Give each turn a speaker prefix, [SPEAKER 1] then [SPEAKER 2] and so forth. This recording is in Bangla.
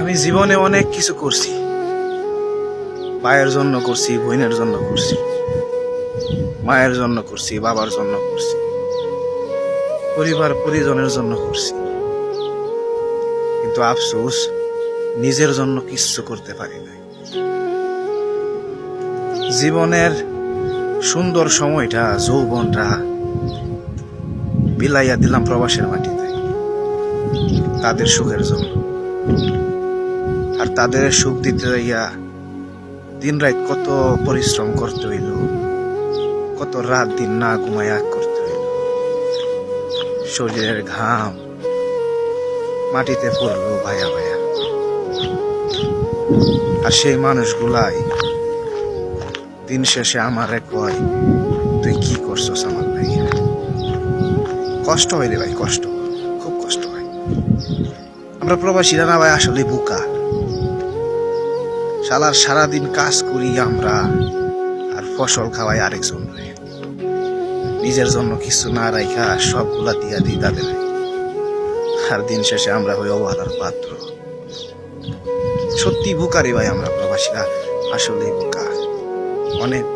[SPEAKER 1] আমি জীবনে অনেক কিছু করছি। ভাইয়ের জন্য করছি, বোনের জন্য করছি, মায়ের জন্য করছি, বাবার জন্য করছি, পরিবার, পরিজনের জন্য করছি। কিন্তু আফসোস, নিজের জন্য কিচ্ছু করতে পারি নাই। জীবনের সুন্দর সময়টা, যৌবনটা বিলাইয়া দিলাম প্রবাসের মাটিতে, তাদের সুখের জন্য। আর তাদের সুখ দিতে যাইয়া দিন রাত কত পরিশ্রম করতে হইল, কত রাত দিন না ঘুমাইয়া করতে হইল। শরীরের ঘাম মাটিতে পড়ল ভাইয়া ভাইয়া। আর সেই মানুষগুলাই দিন শেষে আমারে কয়, তুই কি করছস আমার ভাই কষ্ট হয় রে ভাই, কষ্ট, খুব কষ্ট হয়। আমরা প্রবাসীরা না ভাই আসলে বোকা। সালার সারাদিন কাজ করি আমরা, আর ফসল খাওয়াই আরেকজন নিজের জন্য কিছু না রাইখা সবগুলা দিয়া দিই তাদের। আর দিন শেষে আমরা হই অবহেলার পাত্র। সত্যি বোকারি ভাই আমরা প্রবাসীরা আসলে বোকা। অনেক